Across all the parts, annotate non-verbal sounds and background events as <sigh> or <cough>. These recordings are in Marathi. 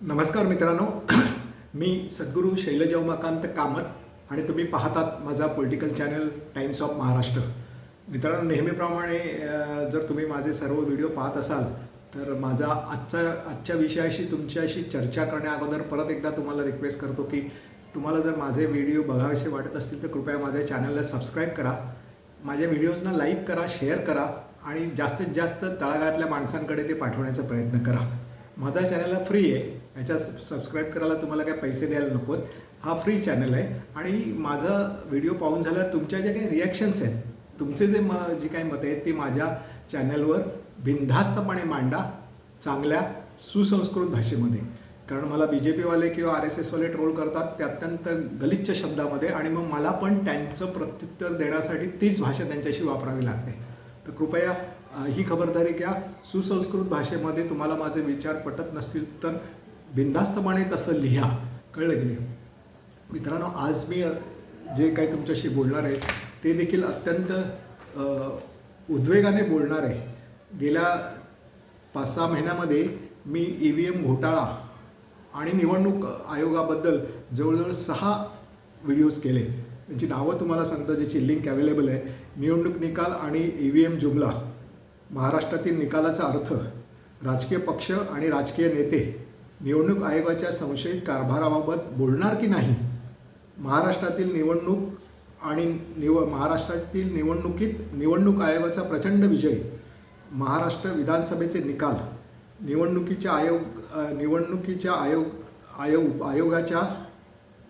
नमस्कार मित्रांनो. <clears throat> मी सद्गुरू शैलजा उमाकांत कामत आणि तुम्ही पाहतात माझा political channel Times of Maharashtra मित्रांनो नेहमीप्रमाणे जर तुम्ही माझे सर्व व्हिडिओ पाहत असाल तर माझा आजचा आजच्या विषयाशी तुमच्याशी चर्चा करण्याअगोदर परत एकदा तुम्हाला रिक्वेस्ट करतो की तुम्हाला जर माझे व्हिडिओ बघावेसे वाटत असतील तर कृपया माझ्या चॅनलला सबस्क्राईब करा. माझ्या व्हिडिओजना लाईक करा शेअर करा आणि जास्तीत जास्त तळागाळातल्या माणसांकडे ते पाठवण्याचा प्रयत्न करा. माझा चॅनल फ्री आहे. याच्या सबस्क्राईब करायला तुम्हाला काही पैसे द्यायला नकोत. हा फ्री चॅनल आहे. आणि माझा व्हिडिओ पाहून झाल्यावर तुमच्या ज्या काही रिॲक्शन्स आहेत तुमचे जे म जी काही मतं आहेत ती माझ्या चॅनलवर बिनधास्तपणे मांडा चांगल्या सुसंस्कृत भाषेमध्ये. कारण मला बी जे पीवाले किंवा आर एस एसवाले ट्रोल करतात ते अत्यंत गलिच्छ शब्दामध्ये आणि मग मला पण त्यांचं प्रत्युत्तर देण्यासाठी तीच भाषा त्यांच्याशी वापरावी लागते. तर कृपया ही खबरदारी घ्या. सुसंस्कृत भाषेमध्ये तुम्हाला माझे विचार पटत नसतील तर बिंदास्तपणे तसं लिहा. कळलं की नाही? मित्रांनो आज मी जे काही तुमच्याशी बोलणार आहे ते देखील अत्यंत उद्वेगाने बोलणार आहे. गेल्या पाच सहा महिन्यामध्ये मी ई व्ही एम घोटाळा आणि निवडणूक आयोगाबद्दल जवळजवळ सहा व्हिडिओज केले. त्यांची नावं तुम्हाला सांगतो ज्याची लिंक अवेलेबल आहे. निवडणूक निकाल आणि ई व्ही एम जुमला महाराष्ट्रातील निकालाचा अर्थ राजकीय पक्ष आणि राजकीय नेते. निवडणूक आयोगाच्या संशयित कारभाराबाबत बोलणार की नाही? महाराष्ट्रातील निवडणूक आणि निव महाराष्ट्रातील निवडणुकीत निवडणूक आयोगाचा प्रचंड विजय महाराष्ट्र विधानसभेचे निकाल निवडणुकीच्या आयोग निवडणुकीच्या आयोग आयोग आयोगाच्या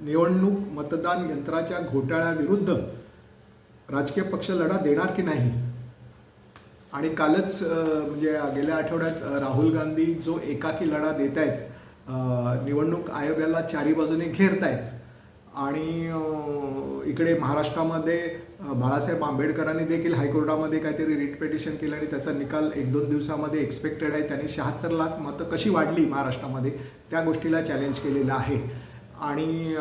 निवडणूक मतदान यंत्राच्या घोटाळ्याविरुद्ध राजकीय पक्ष लढा देणार की नाही? आणि कालच म्हणजे गेल्या आठवड्यात राहुल गांधी जो एकाकी लढा देत आहेत निवडणूक आयोगाला चारी बाजूने घेरत आहेत आणि इकडे महाराष्ट्रामध्ये बाळासाहेब आंबेडकरांनी देखील हायकोर्टामध्ये काहीतरी रिट पेटिशन केलं आणि त्याचा निकाल एक दोन दिवसामध्ये एक्सपेक्टेड आहे. त्यांनी शहात्तर लाख मतं कशी वाढली महाराष्ट्रामध्ये? त्या गोष्टीला चॅलेंज केलेलं आहे. आणि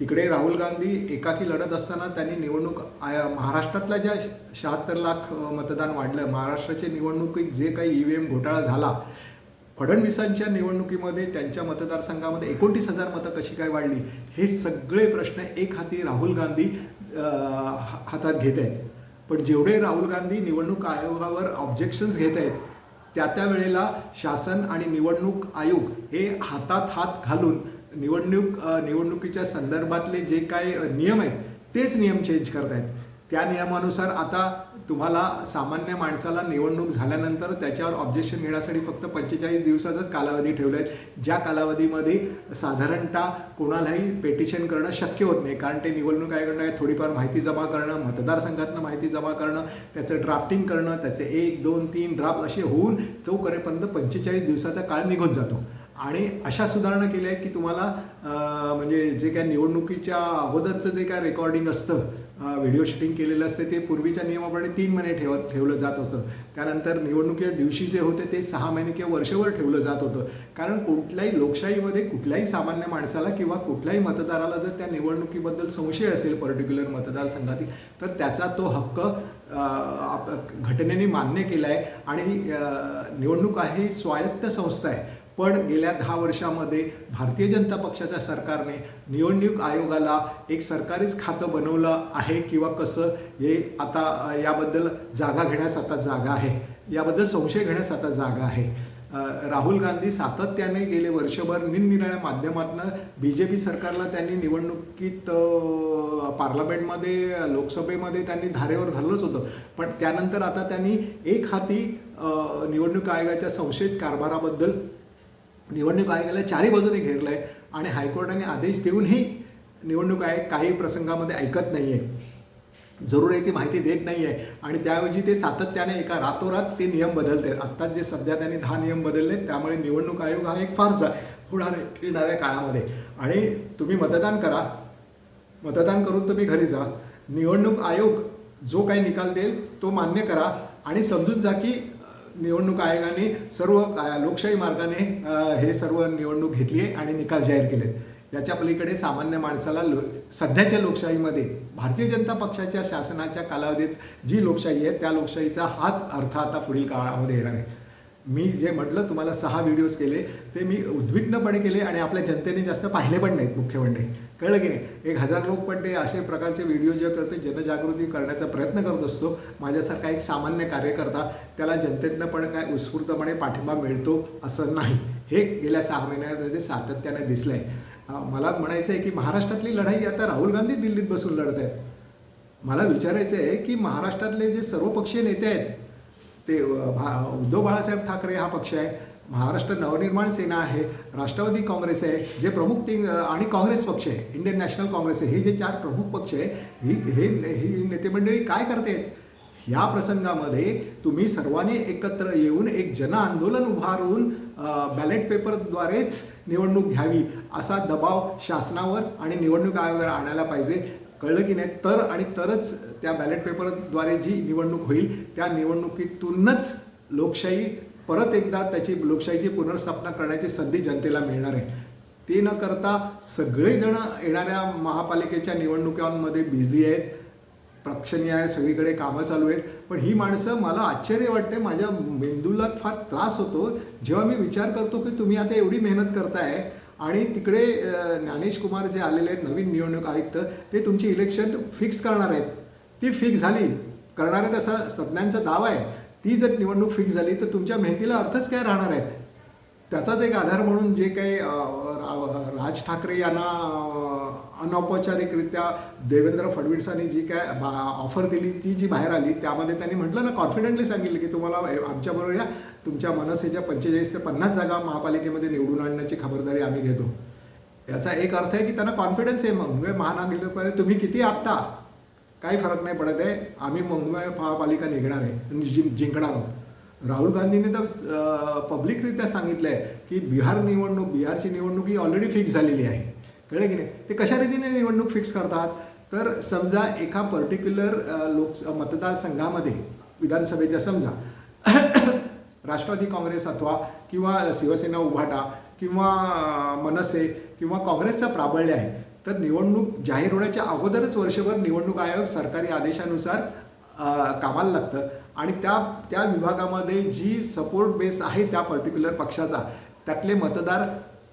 तिकडे राहुल गांधी एकाकी लढत असताना त्यांनी निवडणूक आय महाराष्ट्रातल्या ज्या शहात्तर लाख मतदान वाढलं महाराष्ट्राच्या निवडणुकीत जे काही ई व्ही एम घोटाळा झाला फडणवीसांच्या निवडणुकीमध्ये त्यांच्या मतदारसंघामध्ये एकोणतीस हजार मतं कशी काय वाढली हे सगळे प्रश्न एक हाती राहुल गांधी हा- हातात घेत आहेत. पण जेवढे राहुल गांधी निवडणूक आयोगावर ऑब्जेक्शन्स घेत आहेत त्या त्या वेळेला शासन आणि निवडणूक आयोग हे हातात हात घालून निवडणूक निवडणुकीच्या संदर्भातले जे काय नियम आहेत तेच नियम चेंज करत आहेत त्या नियमानुसार आता तुम्हाला सामान्य माणसाला निवडणूक झाल्यानंतर त्याच्यावर ऑब्जेक्शन घेण्यासाठी फक्त पंचेचाळीस दिवसाचाच कालावधी ठेवला आहे ज्या कालावधीमध्ये साधारणतः कोणालाही पेटिशन करणं शक्य होत नाही. कारण ते निवडणूक आयोगाने थोडीफार माहिती जमा करणं मतदारसंघातनं माहिती जमा करणं त्याचं ड्राफ्टिंग करणं त्याचे एक दोन तीन ड्राफ्ट असे होऊन तो करेपर्यंत पंचेचाळीस दिवसाचा काळ निघून जातो. आणि अशा सुधारणा केल्या आहेत की तुम्हाला म्हणजे जे काय निवडणुकीच्या अगोदरचं जे काय रेकॉर्डिंग असतं व्हिडिओ शूटिंग केलेलं असते ते पूर्वीच्या नियमाप्रमाणे तीन महिने ठेव ठेवलं जात असतं त्यानंतर निवडणुकीच्या दिवशी जे होते ते सहा महिने किंवा वर्षभर ठेवलं जात होतं. कारण कुठल्याही लोकशाहीमध्ये कुठल्याही सामान्य माणसाला किंवा कुठल्याही मतदाराला जर त्या निवडणुकीबद्दल संशय असेल पर्टिक्युलर मतदारसंघातील तर त्याचा तो हक्क घटनेने मान्य केला आहे आणि निवडणूक आहे ही स्वायत्त संस्था आहे. पण गेल्या दहा वर्षामध्ये भारतीय जनता पक्षाच्या सरकारने निवडणूक आयोगाला एक सरकारीच खातं बनवलं आहे किंवा कसं हे आता याबद्दल जागा घेण्यास आता जागा आहे. याबद्दल संशय घेण्यास आता जागा आहे. राहुल गांधी सातत्याने गेले वर्षभर निरनिराळ्या माध्यमातून बी जे पी सरकारला त्यांनी निवडणुकीत पार्लमेंटमध्ये लोकसभेमध्ये त्यांनी धारेवर धरलंच होतं. पण त्यानंतर आता त्यांनी एक हाती निवडणूक आयोगाच्या संशयित कारभाराबद्दल निवडणूक आयोगाला चारही बाजूने घेरलं आहे आणि हायकोर्टाने आदेश देऊनही निवडणूक आयोग काही प्रसंगामध्ये ऐकत नाही आहे जरूर आहे ती माहिती देत नाही आहे आणि त्याऐवजी ते सातत्याने एका रातोरात ते नियम बदलत. आहेत आत्ता जे सध्या त्यांनी दहा नियम बदलले त्यामुळे निवडणूक आयोग हा एक फारसा होणार आहे येणाऱ्या काळामध्ये. आणि तुम्ही मतदान करा. मतदान करून तुम्ही घरी जा. निवडणूक आयोग जो काही निकाल देईल तो मान्य करा. आणि समजून जा की निवडणूक आयोगाने सर्व लोकशाही मार्गाने हे सर्व निवडणूक घेतली आहे आणि निकाल जाहीर केलेत याच्या पलीकडे सामान्य माणसाला लो सध्याच्या लोकशाहीमध्ये भारतीय जनता पक्षाच्या शासनाच्या कालावधीत जी लोकशाही आहे त्या लोकशाहीचा हाच अर्थ आता पुढील काळामध्ये येणार आहे. मी जे म्हटलं तुम्हाला सहा व्हिडिओज केले ते मी उद्विग्नपणे केले आणि आपल्या जनतेने जास्त पाहिले पण नाहीत मुख्य म्हणजे कळलं की नाही? एक हजार लोक पण ते असे प्रकारचे व्हिडिओ जे करते जनजागृती करण्याचा प्रयत्न करत असतो. माझ्यासारखा एक सामान्य कार्यकर्ता त्याला जनतेतनं पण काय उत्स्फूर्तपणे पाठिंबा मिळतो असं नाही. हे गेल्या सहा महिन्यामध्ये सातत्याने दिसलं आहे मला म्हणायचं आहे की महाराष्ट्रातली लढाई आता राहुल गांधी दिल्लीत बसून लढत आहेत मला विचारायचं आहे की महाराष्ट्रातले जे सर्वपक्षीय नेते आहेत ते भा उद्धव बाळासाहेब ठाकरे हा पक्ष आहे. महाराष्ट्र नवनिर्माण सेना आहे. राष्ट्रवादी काँग्रेस आहे. जे प्रमुख तीन आणि काँग्रेस पक्ष आहे. इंडियन नॅशनल काँग्रेस आहे. हे जे चार प्रमुख पक्ष आहे ही हे ही नेते मंडळी काय करते? ह्या प्रसंगामध्ये तुम्ही सर्वांनी एकत्र येऊन एक जन आंदोलन उभारून बॅलेट पेपरद्वारेच निवडणूक घ्यावी असा दबाव शासनावर आणि निवडणूक आयोगावर आणायला पाहिजे. कळलं की नाही? तर आणि तरच त्या बॅलेट पेपरद्वारे जी निवडणूक होईल त्या निवडणुकीतूनच लोकशाही परत एकदा त्याची लोकशाहीची पुनर्स्थापना करण्याची संधी जनतेला मिळणार आहे. ते न करता सगळेजण येणाऱ्या महापालिकेच्या निवडणुकांमध्ये बिझी आहेत. प्रक्षणीय आहे सगळीकडे कामं चालू आहेत. पण ही माणसं मला आश्चर्य वाटते माझ्या मेंदूला फार त्रास होतो. जेव्हा मी विचार करतो की तुम्ही आता एवढी मेहनत करताय आणि तिकडे ज्ञानेश कुमार जे आलेले आहेत नवीन निवडणूक आयुक्त ते तुमची इलेक्शन फिक्स करणार आहेत. ती फिक्स झाली. करणारे तसा तज्ज्ञांचा दावा आहे. ती जर निवडणूक फिक्स झाली तर तुमच्या मेहनतीला अर्थच काय राहणार आहेत? त्याचाच एक आधार म्हणून जे काही राज ठाकरे यांना अनौपचारिकरित्या देवेंद्र फडणवीसांनी जी काय ऑफर दिली ती जी बाहेर आली त्यामध्ये त्यांनी म्हटलं ना कॉन्फिडेंटली सांगितलं की तुम्हाला आमच्याबरोबर या तुमच्या मनसेच्या पंचेचाळीस ते पन्नास जागा महापालिकेमध्ये निवडून आणण्याची खबरदारी आम्ही घेतो. याचा एक अर्थ आहे की त्यांना कॉन्फिडन्स आहे मग म्हणजे महानगरपालिका तुम्ही किती आपता? काही फरक नाही पडत आहे आम्ही मुंबई महापालिका निघणार आहे आणि जिं जिंकणार आहोत. राहुल गांधींनी तर पब्लिकरित्या सांगितलं आहे की बिहार निवडणूक बिहारची निवडणूक ही ऑलरेडी फिक्स झालेली आहे. कळलं की नाही? ते कशा रीतीने निवडणूक फिक्स करतात? तर समजा एका पर्टिक्युलर लोक मतदारसंघामध्ये विधानसभेच्या समजा <coughs> राष्ट्रवादी काँग्रेस अथवा किंवा शिवसेना उभाटा किंवा मनसे किंवा काँग्रेसचा प्राबल्य आहे तर निवडणूक जाहीर होण्याच्या अगोदरच वर्षभर निवडणूक आयोग सरकारी आदेशानुसार कामाला लागतं. आणि त्या त्या विभागामध्ये जी सपोर्ट बेस आहे त्या पर्टिक्युलर पक्षाचा त्यातले मतदार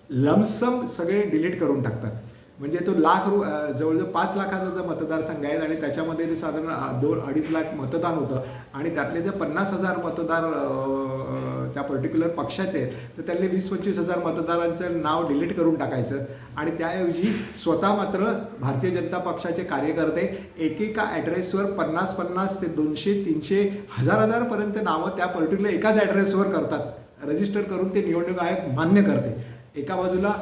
लमसम सगळे डिलीट करून टाकतात. म्हणजे तो लाख रु जवळजवळ पाच लाखाचा जो मतदारसंघ आहे आणि त्याच्यामध्ये ते साधारण दोन अडीच लाख मतदान होतं आणि त्यातले जे पन्नास हजार मतदार त्या पर्टिक्युलर पक्षाचे आहेत तर त्यातले वीस पंचवीस हजार मतदारांचं नाव डिलीट करून टाकायचं आणि त्याऐवजी स्वतः मात्र भारतीय जनता पक्षाचे कार्यकर्ते एकेका ॲड्रेसवर पन्नास पन्नास ते दोनशे तीनशे हजार हजारपर्यंत नावं त्या पर्टिक्युलर एकाच ॲड्रेसवर करतात. रजिस्टर करून ते निवडणूक आयोग मान्य करते. एका बाजूला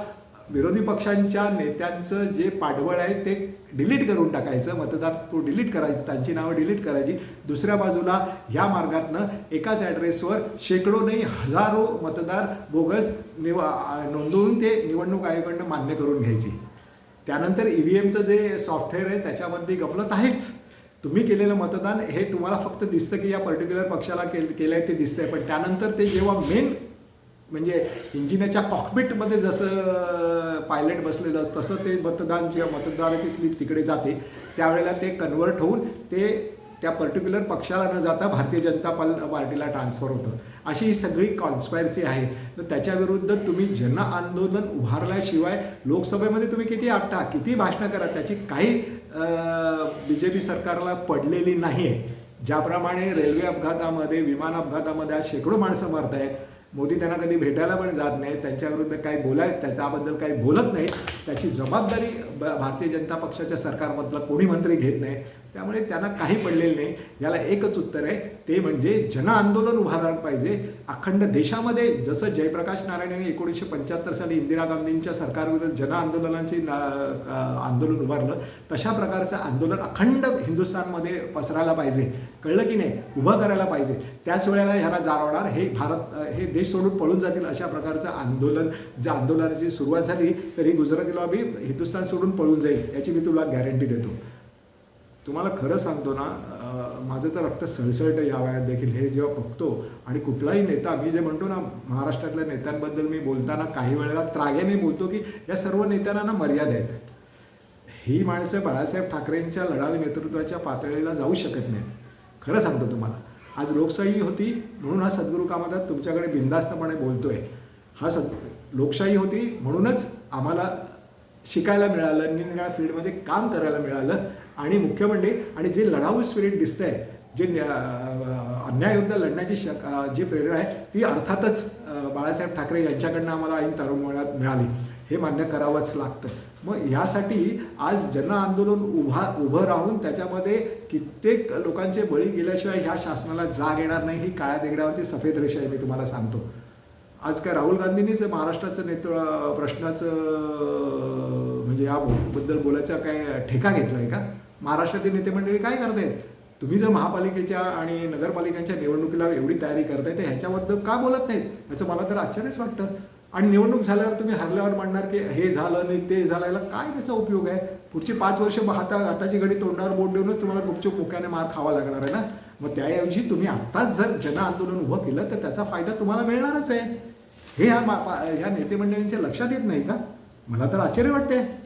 विरोधी पक्षांच्या नेत्यांचं जे पाठबळ आहे ते डिलीट करून टाकायचं मतदार तो डिलीट करायचं त्यांची नावं डिलीट करायची. दुसऱ्या बाजूला ह्या मार्गातनं एकाच ॲड्रेसवर शेकडो नाही हजारो मतदार बोगस निव नोंदवून ते निवडणूक आयोगाकडनं मान्य करून घ्यायची. त्यानंतर ई व्ही एमचं जे सॉफ्टवेअर आहे त्याच्यामध्ये गफलत आहेच. तुम्ही केलेलं मतदान हे तुम्हाला फक्त दिसतं की या पर्टिक्युलर पक्षाला केल केलं आहे ते दिसतंय. पण त्यानंतर ते जेव्हा मेन म्हणजे इंजिनाच्या कॉकपिटमध्ये जसं पायलट बसलेलं असतं तसं ते मतदान जेव्हा मतदानाची स्लिप तिकडे जाते. त्यावेळेला ते कन्वर्ट होऊन ते त्या पर्टिक्युलर पक्षाला न जाता भारतीय जनता पाल पार्टीला ट्रान्सफर होतं. अशी ही सगळी कॉन्स्पायरसी आहे. तर त्याच्याविरुद्ध तुम्ही जन आंदोलन उभारल्याशिवाय लोकसभेमध्ये तुम्ही किती आपटा किती भाषणं करा त्याची काही बी जे पी सरकारला पडलेली नाही आहे ज्याप्रमाणे रेल्वे अपघातामध्ये विमान अपघातामध्ये आज शेकडो माणसं मरत आहेत मोदी त्यांना कधी भेटायला पण जात नाहीत त्यांच्याविरुद्ध काही बोलाय त्याबद्दल काही बोलत नाहीत. त्याची जबाबदारी भारतीय जनता पक्षाच्या सरकारमधला कोणी मंत्री घेत नाही. त्यामुळे त्यांना काही पडलेलं नाही. याला एकच उत्तर आहे. ते म्हणजे जन आंदोलन उभारायला पाहिजे. अखंड देशामध्ये जसं जयप्रकाश नारायण यांनी एकोणीसशे पंच्याहत्तर साली इंदिरा गांधींच्या सरकारविरुद्ध जन आंदोलनाची ना- आंदोलन उभारलं तशा प्रकारचं आंदोलन अखंड हिंदुस्थानमध्ये पसरायला पाहिजे. कळलं की नाही? उभं करायला पाहिजे. त्याच वेळेला ह्याला जारवणार हे भारत हे देश सोडून पळून जातील अशा प्रकारचं आंदोलन जर आंदोलनाची सुरुवात झाली तरी गुजरातीला बी हिंदुस्थान सोडून पळून जाईल. याची मी तुला गॅरंटी देतो. तुम्हाला खरं सांगतो ना माझं तर रक्त सळसळतं या वयात देखील हे जेव्हा बघतो आणि कुठलाही नेता मी जे म्हणतो ना महाराष्ट्रातल्या नेत्यांबद्दल मी बोलताना काही वेळेला त्रागेने बोलतो की या सर्व नेत्यांना ना मर्यादा आहेत. ही माणसं बाळासाहेब ठाकरेंच्या लढावी नेतृत्वाच्या पातळीला जाऊ शकत नाहीत. खरं सांगतो तुम्हाला. आज लोकशाही होती म्हणून हा सद्गुरू कामदास तुमच्याकडे बिंदास्तपणे बोलतोय. हा सद लोकशाही होती म्हणूनच आम्हाला शिकायला मिळालं निरनिराळ्या फील्डमध्ये काम करायला मिळालं. आणि मुख्य म्हणजे आणि जे लढाऊ स्पिरिट दिसतंय जे न्या- लढण्याची शक जी प्रेरणा आहे ती अर्थातच बाळासाहेब ठाकरे यांच्याकडनं आम्हाला ऐन तरुणात मिळाली. हे मान्य करावंच लागतं. मग ह्यासाठी आज जन आंदोलन उभा उभं राहून त्याच्यामध्ये कित्येक लोकांचे बळी गेल्याशिवाय ह्या शासनाला जाग येणार नाही ही काळ्या देगड्यावरची सफेद रेषा आहे मी तुम्हाला सांगतो. आज काय राहुल गांधींनीच महाराष्ट्राचं नेतृत्व प्रश्नाचं म्हणजे याबद्दल बोलायचा काय ठेका घेतला आहे का? महाराष्ट्रातील नेते मंडळी काय करतायत? तुम्ही जर महापालिकेच्या आणि नगरपालिकांच्या निवडणुकीला एवढी तयारी करताय तर ह्याच्याबद्दल का बोलत नाहीत? याचं मला तर आश्चर्यच वाटतं. आणि निवडणूक झाल्यावर तुम्ही हरल्यावर म्हणणार की हे झालं नाही ते झालं याला काय त्याचा उपयोग आहे? पुढची पाच वर्ष हाता हाताची घडी तोंडावर बोट देऊनच तुम्हाला गुपचूप मुक्याने मार खावा लागणार आहे ना? मग त्याऐवजी तुम्ही आत्ताच जर जन आंदोलन उभं केलं तर त्याचा फायदा तुम्हाला मिळणारच आहे. हे ह्या मा- ह्या नेते मंडळींच्या लक्षात येत नाही का? मला तर आश्चर्य वाटते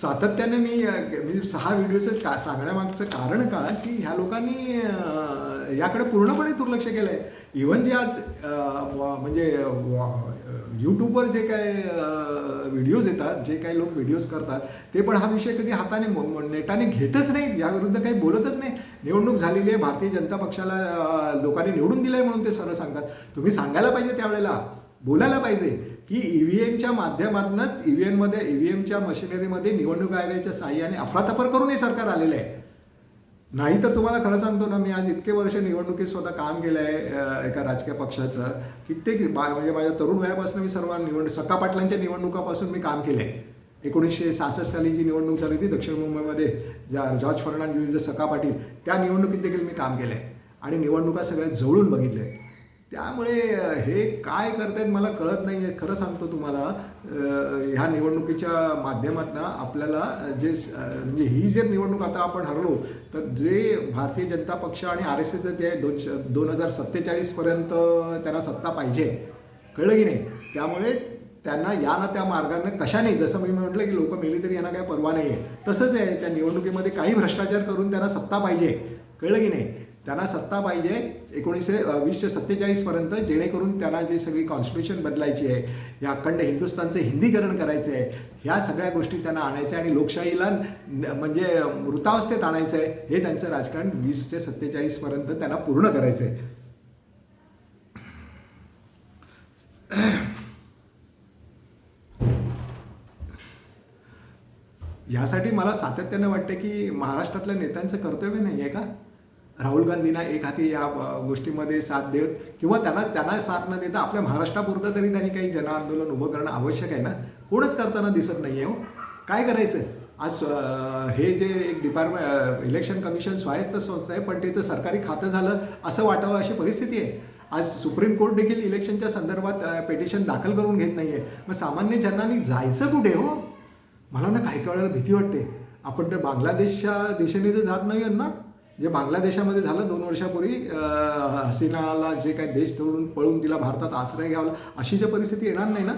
सातत्याने मी म्हणजे सहा व्हिडिओचं का सांगण्यामागचं कारण का की ह्या लोकांनी याकडे पूर्णपणे दुर्लक्ष केलं आहे इवन जे आज म्हणजे यूट्यूबवर जे काय व्हिडिओज येतात जे काही लोक व्हिडिओज करतात ते पण हा विषय कधी हाताने नेटाने घेतच नाहीत. याविरुद्ध काही बोलतच नाही. निवडणूक झालेली आहे भारतीय जनता पक्षाला लोकांनी निवडून दिलं आहे म्हणून ते सरळ सांगतात. तुम्ही सांगायला पाहिजे त्यावेळेला. बोलायला पाहिजे. की ई व्ही एमच्या माध्यमातूनच ई व्ही एनमध्ये ई व्ही एमच्या मशिनरीमध्ये निवडणूक आयोगाच्या साह्याने अफरातफर करून हे सरकार आलेलं आहे. नाही तर तुम्हाला खरं सांगतो ना मी आज इतके वर्ष निवडणुकीत स्वतः काम केलं आहे एका राजकीय पक्षाचं. कित्येक बा- म्हणजे माझ्या तरुण वयापासून मी सर्व निवड सका पाटलांच्या निवडणुकापासून मी काम केलं आहे एकोणीसशे सहासष्ट साली जी निवडणूक झाली होती दक्षिण मुंबईमध्ये ज्या जॉर्ज फर्नांड विरुद्ध सका पाटील त्या निवडणुकीत देखील मी काम केलं आहे आणि निवडणुका सगळ्या जवळून बघितल्या आहेत त्यामुळे हे काय करतायत मला कळत नाही आहे खरं सांगतो तुम्हाला ह्या निवडणुकीच्या माध्यमातून आपल्याला जे म्हणजे ही जर निवडणूक आता आपण हरलो तर जे भारतीय जनता पक्ष आणि आर एस एसचं ते दोन दोन हजार सत्तेचाळीसपर्यंत त्यांना सत्ता पाहिजे. कळलं की नाही? त्यामुळे त्यांना या ना त्या मार्गानं कशाने जसं मी म्हटलं की लोक मेली तरी यांना काय परवा नाही आहे तसंच आहे त्या निवडणुकीमध्ये काही भ्रष्टाचार करून त्यांना सत्ता पाहिजे. कळलं की नाही? त्यांना सत्ता पाहिजे एकोणीसशे वीसशे सत्तेचाळीसपर्यंत जेणेकरून त्यांना जी सगळी कॉन्स्टिट्यूशन बदलायची आहे या अखंड हिंदुस्थानचं हिंदीकरण करायचं आहे ह्या सगळ्या गोष्टी त्यांना आणायच्या आणि लोकशाहीला म्हणजे मृतावस्थेत आणायचं आहे हे त्यांचं राजकारण वीसशे सत्तेचाळीसपर्यंत त्यांना पूर्ण करायचं आहे. यासाठी मला सातत्यानं वाटतं की महाराष्ट्रातल्या नेत्यांचं कर्तव्य नाही आहे का? राहुल गांधींना एक हाती या गोष्टीमध्ये साथ देत किंवा त्यांना त्यांना साथ न देता आपल्या महाराष्ट्रापुरतं तरी त्यांनी काही जनआंदोलन उभं करणं आवश्यक आहे ना? कोणच करताना दिसत नाही आहे हो. काय करायचं? आज हे जे एक डिपार्टमेंट इलेक्शन कमिशन स्वायत्त संस्था आहे पण त्याचं सरकारी खातं झालं असं वाटावं अशी परिस्थिती आहे. आज सुप्रीम कोर्ट देखील इलेक्शनच्या संदर्भात पेटिशन दाखल करून घेत नाही आहे मग सामान्य जनांनी जायचं कुठे हो? मला ना काही कळायला भीती वाटते. आपण तर बांगलादेशच्या दिशेने जर जात नाही ना? जे बांगलादेशामध्ये झालं दोन वर्षापूर्वी हसीनाला जे काही देश धरून पळून तिला भारतात आश्रय घ्यावा अशी जी परिस्थिती येणार नाही ना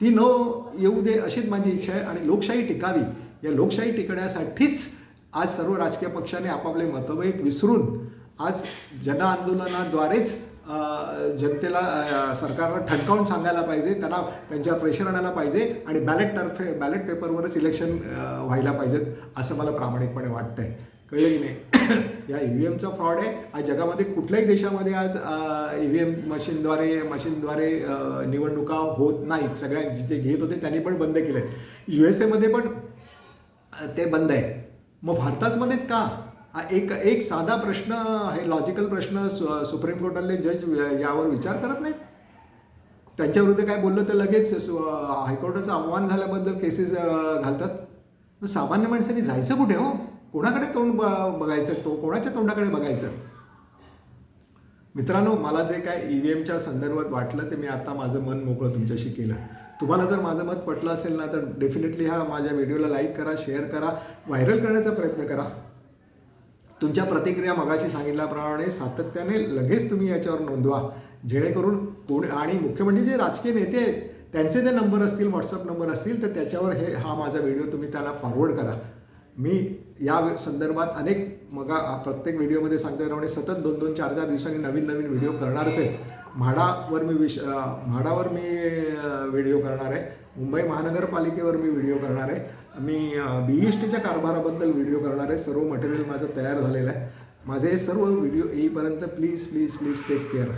ती न येऊ दे अशीच माझी इच्छा आहे. आणि लोकशाही टिकावी या लोकशाही टिकण्यासाठीच आज सर्व राजकीय पक्षाने आपापले मतभेद विसरून आज जनआंदोलनाद्वारेच जनतेला सरकारला ठणकावून सांगायला पाहिजे त्यांना त्यांच्या प्रेशर आणायला पाहिजे आणि बॅलेट टर्फे बॅलेट पेपरवरच इलेक्शन व्हायला पाहिजेत असं मला प्रामाणिकपणे वाटतंय. कळलं की नाही? <coughs> या ई व्ही एमचा फ्रॉड आहे. आज जगामध्ये कुठल्याही देशामध्ये आज ई व्ही एम मशीनद्वारे मशीनद्वारे निवडणुका होत नाहीत. सगळ्या जिथे घेत होते त्यांनी पण बंद केले यू एस एमध्ये पण ते बंद आहे. मग भारतामध्येच का? हा एक एक साधा प्रश्न हे लॉजिकल प्रश्न सु सुप्रीम कोर्टातले जज यावर विचार करत नाहीत? त्यांच्याविरुद्ध काय बोललं तर लगेच सु- हायकोर्टाचं आव्हान झाल्याबद्दल केसेस घालतात? सामान्य माणसाने जायचं कुठे हो? कोणाकडे तोंड ब- बघायचं? तो कोणाच्या तोंडाकडे बघायचं? मित्रांनो मला जे काय ई व्ही एमच्या संदर्भात वाटलं ते मी आता माझं मन मोकळं तुमच्याशी केलं. तुम्हाला जर माझं मत पटलं असेल ना तर डेफिनेटली हा माझ्या व्हिडिओला लाईक करा शेअर करा व्हायरल करण्याचा प्रयत्न करा. तुमच्या प्रतिक्रिया मगाशी सांगितल्याप्रमाणे सातत्याने लगेच तुम्ही याच्यावर नोंदवा. जेणेकरून कोण आणि मुख्य म्हणजे जे राजकीय नेते आहेत त्यांचे जे नंबर असतील व्हॉट्सअप नंबर असतील तर त्याच्यावर हे हा माझा व्हिडिओ तुम्ही त्याला फॉरवर्ड करा. मी या संदर्भात अनेक मगा प्रत्येक व्हिडिओमध्ये सांगल्याप्रमाणे सतत दोन दोन चार चार दिवसांनी नवीन नवीन व्हिडिओ करणारच आहेत म्हाडावर मी विश म्हाडावर मी व्हिडिओ करणार आहे. मुंबई महानगरपालिकेवर मी व्हिडिओ करणार आहे. मी बी एस टीच्या कारभाराबद्दल व्हिडिओ करणार आहे. सर्व मटेरियल माझं तयार झालेलं आहे. माझे हे सर्व व्हिडिओ येईपर्यंत please please please take care